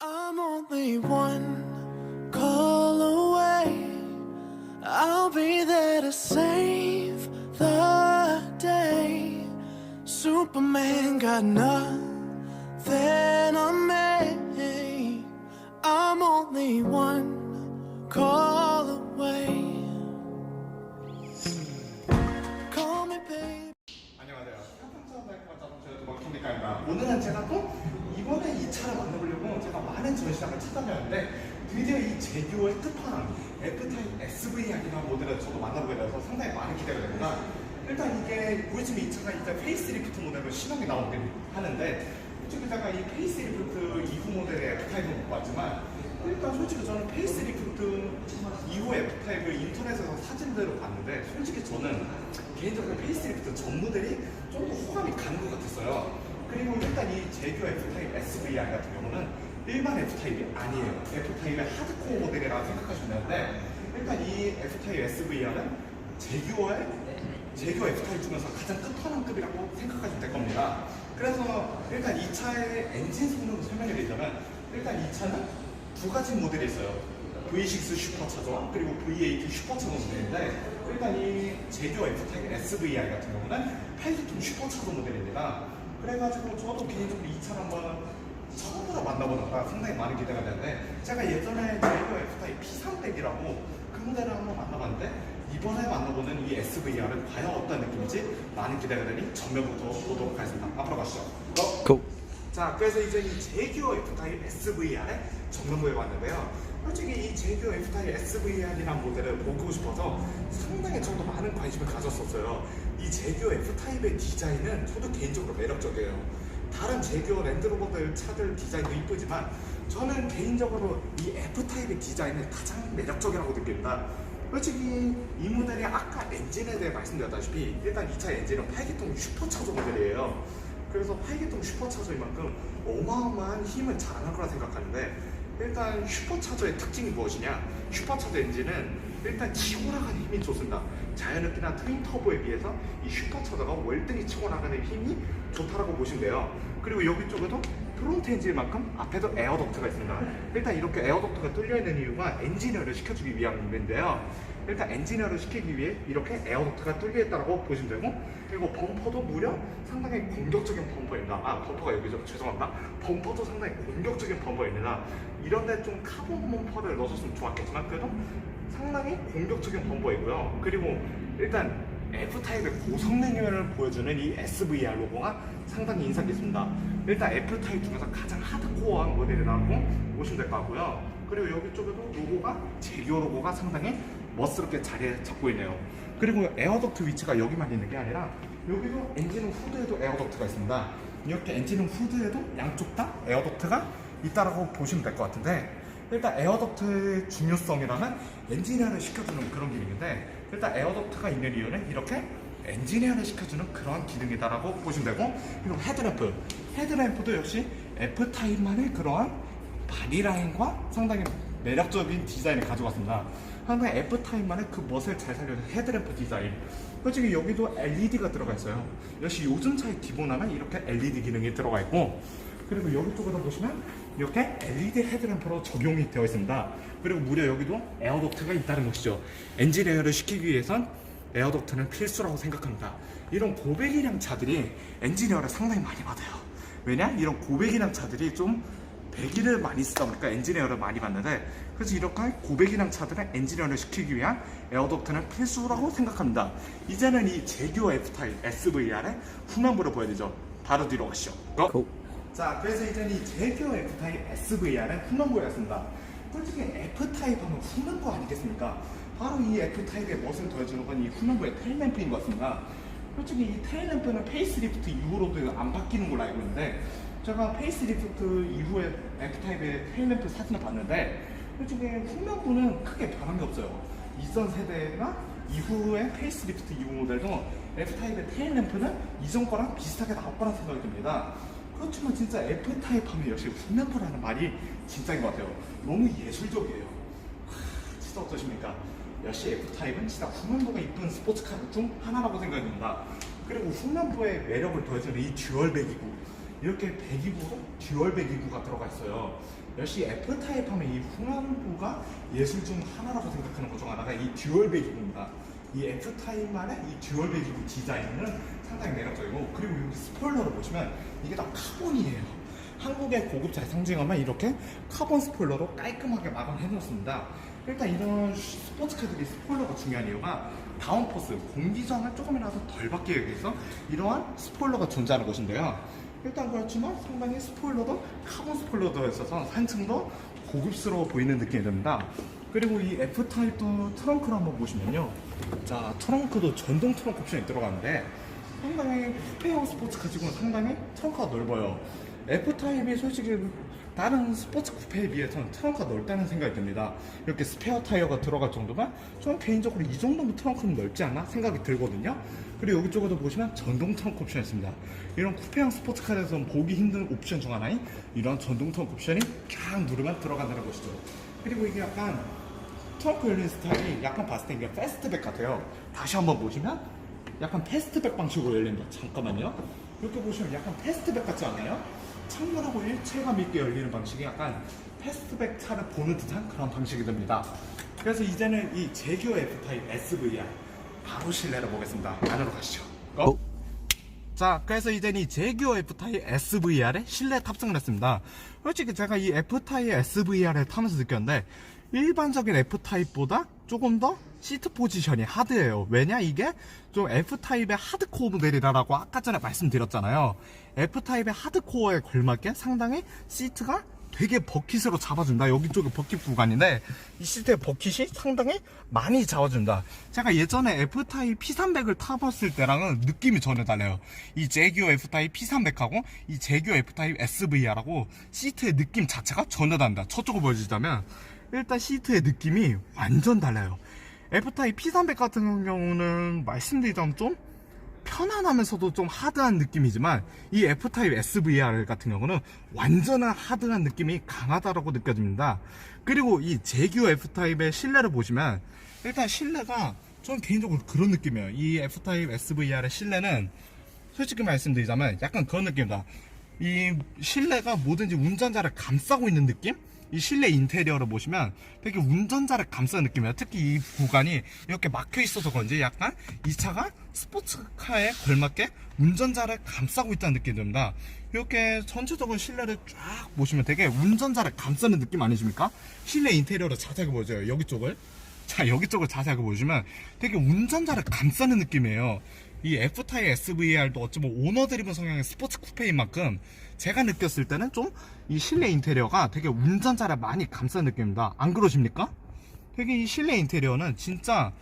I'm only one call away. I'll be there to save the day. Superman got nothing on me. I'm only one call away. Call me, baby. 안녕하세요. 삼성전 발표가 자동차의 도박팀니까입니다. 오늘은 제가 또 이번에 이 차를 만나보 많은 전시장을 찾아다녔는데 드디어 이 제규어의 끝판왕 F타입 SVR이라는 모델을 저도 만나보게 되어서 상당히 많은 기대가 됩니다. 일단 이게 보시면 이 차가 이제 페이스리프트 모델로 신형이 나오긴 하는데 솔직히 제가 이 페이스리프트 이후 모델의 F타입은 못 봤지만 일단 솔직히 저는 페이스리프트 이후의 F타입을 인터넷에서 사진들을 봤는데 솔직히 저는 개인적으로 페이스리프트 전 모델이 조금 호감이 가는 것 같았어요. 그리고 일단 이 제규 F타입 SVR 같은 경우는 일반 F타입이 아니에요. F타입의 하드코어 모델이라고 생각하시면 되는데 일단 이 F타입 SVR은 제규어의 제규어 F타입 중에서 가장 끝판왕급이라고 생각하시면 될 겁니다. 그래서 일단 이 차의 엔진 성능을 설명해 드리자면 일단 이 차는 두 가지 모델이 있어요. V6 슈퍼차저 그리고 V8 슈퍼차저 모델인데 일단 이 제규어 F타입 SVR 같은 경우는 8기통 슈퍼차저 모델입니다. 그래가지고 저도 개인적으로 이 차를 한번 처음으로 만나보다가 상당히 많은 기대가 되는데 제가 예전에 제규어 F타입 P300이라고 그 모델을 한번 만나봤는데 이번에 만나보는 이 SVR은 과연 어떤 느낌인지 많은 기대가 되니 전면부터 보도록 하겠습니다. 앞으로 가시죠. 고! 자, 그래서 이제 이 제규어 F타입 SVR의 정면부에 왔는데요. 솔직히 이 제규어 F타입 SVR이라는 모델을 보고 싶어서 상당히 저도 많은 관심을 가졌었어요. 이 제규어 F타입의 디자인은 저도 개인적으로 매력적이에요. 다른 제규어 랜드로버들 차들 디자인도 이쁘지만 저는 개인적으로 이 F타입의 디자인이 가장 매력적이라고 느낍니다. 솔직히 이 모델이 아까 엔진에 대해 말씀드렸다시피 일단 이 차 엔진은 8기통 슈퍼차저 모델이에요. 그래서 8기통 슈퍼차저인 만큼 어마어마한 힘을 자랑할 거라 생각하는데 일단 슈퍼차저의 특징이 무엇이냐? 슈퍼차저 엔진은 일단 치고 나가는 힘이 좋습니다. 자연흡기나 트윈 터보에 비해서 이 슈퍼차저가 월등히 치고 나가는 힘이 좋다라고 보시면 돼요. 그리고 여기 쪽에도 프론트 엔진만큼 앞에도 에어덕트가 있습니다. 일단 이렇게 에어덕트가 뚫려 있는 이유가 엔지니어를 시켜주기 위함인데요. 일단 엔지니어를 시키기 위해 이렇게 에어덕트가 뚫려 있다고 보시면 되고 그리고 범퍼도 무려 상당히 공격적인 범퍼입니다. 아 범퍼가 여기죠. 죄송합니다. 범퍼도 상당히 공격적인 범퍼입니다. 이런데 좀 카본 범퍼를 넣어줬으면 좋았겠지만 그래도 상당히 공격적인 범퍼이고요. 그리고 일단 F타입의 고성능을 보여주는 이 SVR 로고가 상당히 인상 깊습니다. 일단 F타입 중에서 가장 하드코어한 모델이라고 보시면 될 것 같고요. 그리고 여기 쪽에도 로고가 제규어 로고가 상당히 멋스럽게 자리 잡고 있네요. 그리고 에어덕트 위치가 여기만 있는 게 아니라 여기도 엔진 후드에도 에어덕트가 있습니다. 이렇게 엔진 후드에도 양쪽 다 에어덕트가 있다라고 보시면 될 것 같은데 일단 에어덕트의 중요성이라면 엔지니어를 시켜주는 그런 기능인데 일단 에어덕트가 있는 이유는 이렇게 엔지니어를 시켜주는 그런 기능이다라고 보시면 되고 그리고 헤드램프 헤드램프도 역시 F타입만의 그러한 바디라인과 상당히 매력적인 디자인을 가져갔습니다 상당히 F타입만의 그 멋을 잘 살려준 헤드램프 디자인 솔직히 여기도 LED가 들어가 있어요 역시 요즘 차의 기본화는 이렇게 LED 기능이 들어가 있고 그리고 여기 쪽에도 보시면 이렇게 LED 헤드램프로 적용이 되어 있습니다. 그리고 무려 여기도 에어덕트가 있다는 것이죠. 엔진 에어를 시키기 위해선 에어덕트는 필수라고 생각합니다. 이런 고배기량 차들이 엔진 에어를 상당히 많이 받아요. 왜냐? 이런 고배기량 차들이 좀 배기를 많이 쓰다 보니까 엔진 에어를 많이 받는데 그래서 이렇게 고배기량 차들은 엔진 에어를 시키기 위한 에어덕트는 필수라고 생각합니다. 이제는 이 제규어 F타입 SVR의 후면부를 보여드리죠. 바로 뒤로 가시죠. 고! 자, 그래서 이제는 이 제규어 F타입 SVR은 후면부였습니다. 솔직히 F타입 하면 후면부 아니겠습니까? 바로 이 F타입의 멋을 더해주는 건 이 후면부의 테일램프인 것 같습니다. 솔직히 이 테일램프는 페이스리프트 이후로도 안 바뀌는 걸로 알고 있는데 제가 페이스리프트 이후에 F타입의 테일램프 사진을 봤는데 솔직히 후면부는 크게 변한 게 없어요. 이전 세대나 이후의 페이스리프트 이후 모델도 F타입의 테일램프는 이전 거랑 비슷하게 나올 거란 생각이 듭니다. 그렇지만 진짜 F타입 하면 역시 후면부라는 말이 진짜인 것 같아요. 너무 예술적이에요. 하, 진짜 어떠십니까? 역시 F타입은 진짜 후면부가 이쁜 스포츠카 중 하나라고 생각이 듭니다. 그리고 후면부의 매력을 더해주는 이 듀얼백이고 이렇게 배기구로 듀얼 배기구가 들어가 있어요. 역시 F 타입 하면 이 후면부가 예술 중 하나라고 생각하는 것 중 하나가 이 듀얼 배기구입니다. 이 F 타입만의 이 듀얼 배기구 디자인은 상당히 매력적이고 그리고 여기 스포일러를 보시면 이게 다 카본이에요. 한국의 고급차의 상징하면 이렇게 카본 스포일러로 깔끔하게 마감해 놓습니다. 일단 이런 스포츠카들이 스포일러가 중요한 이유가 다운포스, 공기저항을 조금이라도 덜 받기 위해서 이러한 스포일러가 존재하는 것인데요. 일단 그렇지만 상당히 스포일러도 카본 스포일러도 있어서 한층 더 고급스러워 보이는 느낌이 듭니다. 그리고 이 F타입도 트렁크를 한번 보시면요. 자, 트렁크도 전동 트렁크 옵션이 들어가는데 상당히 쿠페형 스포츠카 지금 상당히 트렁크가 넓어요. F타입이 솔직히 다른 스포츠 쿠페에 비해서는 트렁크가 넓다는 생각이 듭니다. 이렇게 스페어 타이어가 들어갈 정도면 좀 개인적으로 이 정도면 트렁크는 넓지 않나 생각이 들거든요. 그리고 여기 쪽에도 보시면 전동 트렁크 옵션이 있습니다. 이런 쿠페형 스포츠카에서는 보기 힘든 옵션 중 하나인 이런 전동 트렁크 옵션이 그냥 누르면 들어간다는 것이죠. 그리고 이게 약간 트렁크 열린 스타일이 약간 봤을 때 이게 패스트백 같아요. 다시 한번 보시면 약간 패스트백 방식으로 열린다. 잠깐만요. 이렇게 보시면 약간 패스트백 같지 않아요? 창문하고 일체감 있게 열리는 방식이 약간 패스트백 차를 보는 듯한 그런 방식이 됩니다. 그래서 이제는 이 제규어 F타입 SVR 바로 실내를 보겠습니다. 안으로 가시죠. 고! 자, 그래서 이제는 이 제규어 F타입 SVR에 실내 탑승을 했습니다. 솔직히 제가 이 F타입 SVR을 타면서 느꼈는데 일반적인 F타입보다 조금 더 시트 포지션이 하드해요. 왜냐? 이게 좀 F타입의 하드코어 모델이라고 아까 전에 말씀드렸잖아요. F타입의 하드코어에 걸맞게 상당히 시트가 되게 버킷으로 잡아준다. 여기 쪽에 버킷 구간인데 이 시트의 버킷이 상당히 많이 잡아준다. 제가 예전에 F타입 P300을 타봤을 때랑은 느낌이 전혀 달라요. 이 제규어 F타입 P300하고 이 제규어 F타입 SVR하고 시트의 느낌 자체가 전혀 다른다. 저쪽을 보여주자면 일단 시트의 느낌이 완전 달라요. F타입 P300 같은 경우는 말씀드리자면 좀 편안하면서도 좀 하드한 느낌이지만 이 F타입 SVR 같은 경우는 완전한 하드한 느낌이 강하다라고 느껴집니다. 그리고 이 제규어 F타입의 실내를 보시면 일단 실내가 좀 개인적으로 그런 느낌이에요. 이 F타입 SVR의 실내는 솔직히 말씀드리자면 약간 그런 느낌이다. 이 실내가 뭐든지 운전자를 감싸고 있는 느낌? 이 실내 인테리어를 보시면 되게 운전자를 감싸는 느낌이에요. 특히 이 구간이 이렇게 막혀 있어서 그런지 약간 이 차가 스포츠카에 걸맞게 운전자를 감싸고 있다는 느낌이 듭니다. 이렇게 전체적으로 실내를 쫙 보시면 되게 운전자를 감싸는 느낌 아니십니까? 실내 인테리어를 자세하게 보여줘요. 여기 쪽을. 자, 여기 쪽을 자세하게 보시면 되게 운전자를 감싸는 느낌이에요. 이 F타입 SVR도 어찌 보면 오너 드리븐 성향의 스포츠 쿠페인 만큼 제가 느꼈을 때는 좀 이 실내 인테리어가 되게 운전자를 많이 감싸는 느낌입니다. 안 그러십니까? 되게 이 실내 인테리어는 진짜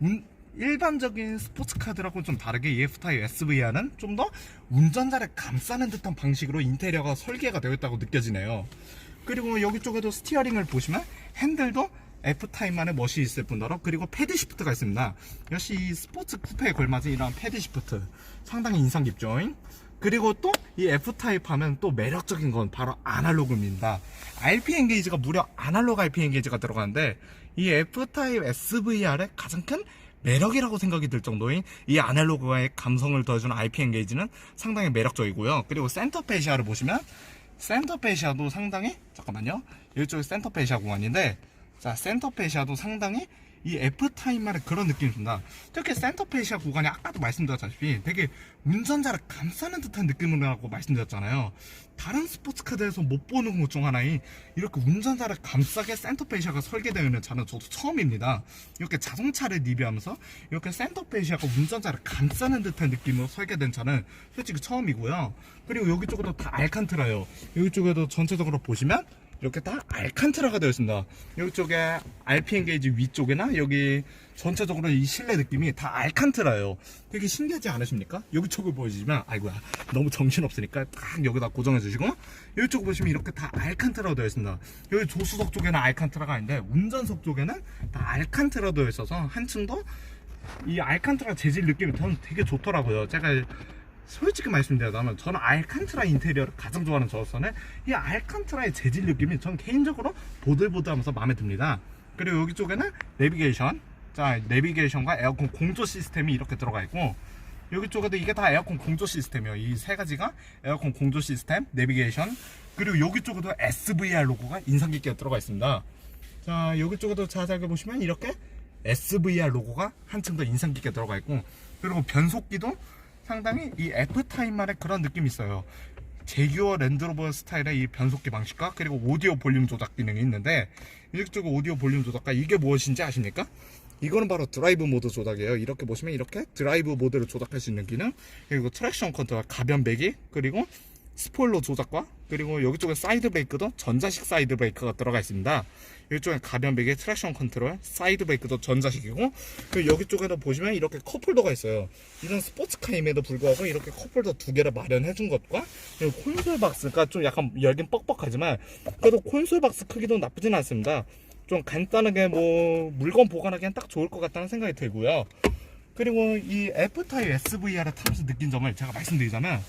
운- 일반적인 스포츠카들하고 좀 다르게 이 F타입 SVR은 좀 더 운전자를 감싸는 듯한 방식으로 인테리어가 설계가 되어 있다고 느껴지네요. 그리고 여기 쪽에도 스티어링을 보시면 핸들도 F타입만의 멋이 있을 뿐더러 그리고 패드 시프트가 있습니다. 역시 이 스포츠 쿠페에 걸맞은 이런 패드 시프트 상당히 인상 깊죠. 그리고 또 이 F타입 하면 또 매력적인 건 바로 아날로그입니다. RP 엔게이지가 무려 아날로그 RP 엔게이지가 들어가는데 이 F타입 SVR의 가장 큰 매력이라고 생각이 들 정도인 이 아날로그의 감성을 더해주는 RP 엔게이지는 상당히 매력적이고요. 그리고 센터 페시아를 보시면 센터 페시아도 상당히 잠깐만요. 이쪽이 센터 페시아 구간인데 자 센터 페시아도 상당히 이 F타입만의 그런 느낌이 듭니다. 특히 센터 페시아 구간이 아까도 말씀드렸다시피 되게 운전자를 감싸는 듯한 느낌이라고 말씀드렸잖아요. 다른 스포츠카들에서 못 보는 것 중 하나인 이렇게 운전자를 감싸게 센터 페시아가 설계되어 있는 차는 저도 처음입니다. 이렇게 자동차를 리뷰하면서 이렇게 센터 페시아가 운전자를 감싸는 듯한 느낌으로 설계된 차는 솔직히 처음이고요. 그리고 여기 쪽에도 다 알칸트라요. 여기 쪽에도 전체적으로 보시면 이렇게 다 알칸트라가 되어 있습니다. 이쪽에 RPM 게이지 위쪽이나 여기 전체적으로 이 실내 느낌이 다 알칸트라예요. 되게 신기하지 않으십니까? 여기 쪽을 보여주시면 아이고야 너무 정신 없으니까 딱 여기다 고정해 주시고 이쪽 보시면 이렇게 다 알칸트라가 되어 있습니다. 여기 조수석 쪽에는 알칸트라가 아닌데 운전석 쪽에는 다 알칸트라 되어 있어서 한층 더 이 알칸트라 재질 느낌이 저는 되게 좋더라고요. 제가 솔직히 말씀드리자면 저는 알칸트라 인테리어를 가장 좋아하는 저로서는 이 알칸트라의 재질 느낌이 전 개인적으로 보들보들하면서 마음에 듭니다. 그리고 여기 쪽에는 내비게이션, 자 내비게이션과 에어컨 공조 시스템이 이렇게 들어가 있고 여기 쪽에도 이게 다 에어컨 공조 시스템이에요. 이 세 가지가 에어컨 공조 시스템, 내비게이션, 그리고 여기 쪽에도 SVR 로고가 인상 깊게 들어가 있습니다. 자, 여기 쪽에도 자세하게 보시면 이렇게 SVR 로고가 한층 더 인상 깊게 들어가 있고, 그리고 변속기도 상당히 이 F타입만의 그런 느낌이 있어요. 제규어 랜드로버 스타일의 이 변속기 방식과 그리고 오디오 볼륨 조작 기능이 있는데 이쪽 오디오 볼륨 조작과 이게 무엇인지 아십니까? 이거는 바로 드라이브 모드 조작이에요. 이렇게 보시면 이렇게 드라이브 모드를 조작할 수 있는 기능 그리고 트랙션 컨트롤 가변 배기 그리고 스포일러 조작과 그리고 여기 쪽에 사이드 브레이크도 전자식 사이드 브레이크가 들어가 있습니다. 이쪽에 가변 배기 트랙션 컨트롤 사이드 브레이크도 전자식이고 그리고 여기 쪽에도 보시면 이렇게 컵홀더가 있어요. 이런 스포츠카임에도 불구하고 이렇게 컵홀더 두 개를 마련해 준 것과 그리고 콘솔 박스가 좀 약간 열긴 뻑뻑하지만 그래도 콘솔 박스 크기도 나쁘진 않습니다. 좀 간단하게 뭐 물건 보관하기엔 딱 좋을 것 같다는 생각이 들고요. 그리고 이 F타입 SVR을 타면서 느낀 점을 제가 말씀드리자면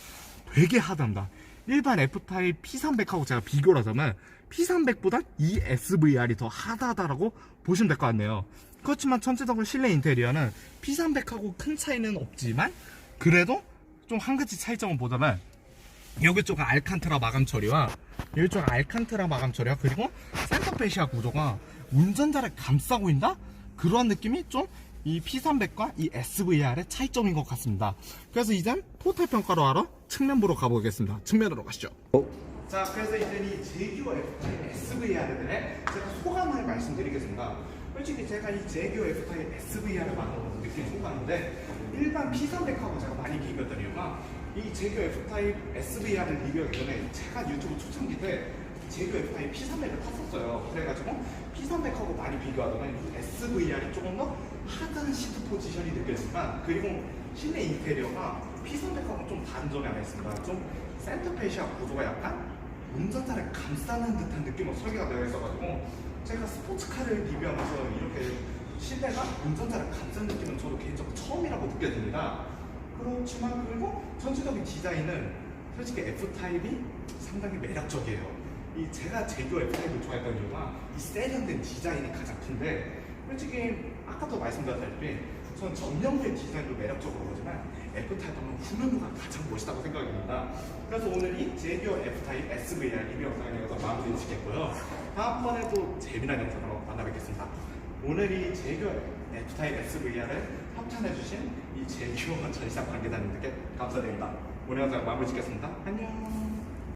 되게 하답니다. 일반 F타입 P300하고 제가 비교를 하자면 P300보다 이 SVR이 더 하다하다라고 보시면 될 것 같네요. 그렇지만 전체적으로 실내 인테리어는 P300하고 큰 차이는 없지만 그래도 좀 한 가지 차이점을 보자면 여기 쪽은 알칸트라 마감 처리와 여기 쪽은 알칸트라 마감 처리와 그리고 센터페시아 구조가 운전자를 감싸고 있다? 그러한 느낌이 좀 이 P300과 이 SVR의 차이점인 것 같습니다. 그래서 이제 토탈 평가로 하러 측면 보러 가보겠습니다. 측면으로 가시죠. 자, 그래서 이제 이 제규어 F-타입 SVR들의 제가 소감을 말씀드리겠습니다. 솔직히 제가 이 제규어 F-타입 SVR을 만들어서 느낀 소감인데 일반 P300하고 제가 많이 비교했던 이유가 이 제규어 F-타입 SVR을 리뷰하기 전에 제가 유튜브 초창기 때 제규어 F-타입 P300을 탔었어요. 그래가지고 P300하고 많이 비교하다가 이 SVR이 조금 더 하단 시트 포지션이 느껴지지만 그리고 실내 인테리어가 P300하고 좀 다른 점이 하나 있습니다. 좀 센터페시아 구조가 약간 운전자를 감싸는 듯한 느낌으로 설계가 되어 있어가지고 제가 스포츠카를 리뷰하면서 이렇게 실내가 운전자를 감싸는 느낌은 저도 개인적으로 처음이라고 느껴집니다. 그렇지만 그리고 전체적인 디자인은 솔직히 F타입이 상당히 매력적이에요. 이 제가 제규 F타입을 좋아했던 이유가 이 세련된 디자인이 가장 큰데 솔직히 아까도 말씀드렸다시피 전 전면부의 디자인도 매력적으로 보지만 F타입 하면 후면부가 가장 멋있다고 생각이 듭니다. 그래서 오늘 이 제규어 F타입 SVR 리뷰 영상을 여기서 마무리 짓겠고요. 다음번에 또 재미난 영상으로 만나 뵙겠습니다. 오늘 이 제규어 F타입 SVR을 협찬해주신 이 제규어 전시장 관계자님들께 감사드립니다. 오늘 영상 마무리 짓겠습니다. 안녕.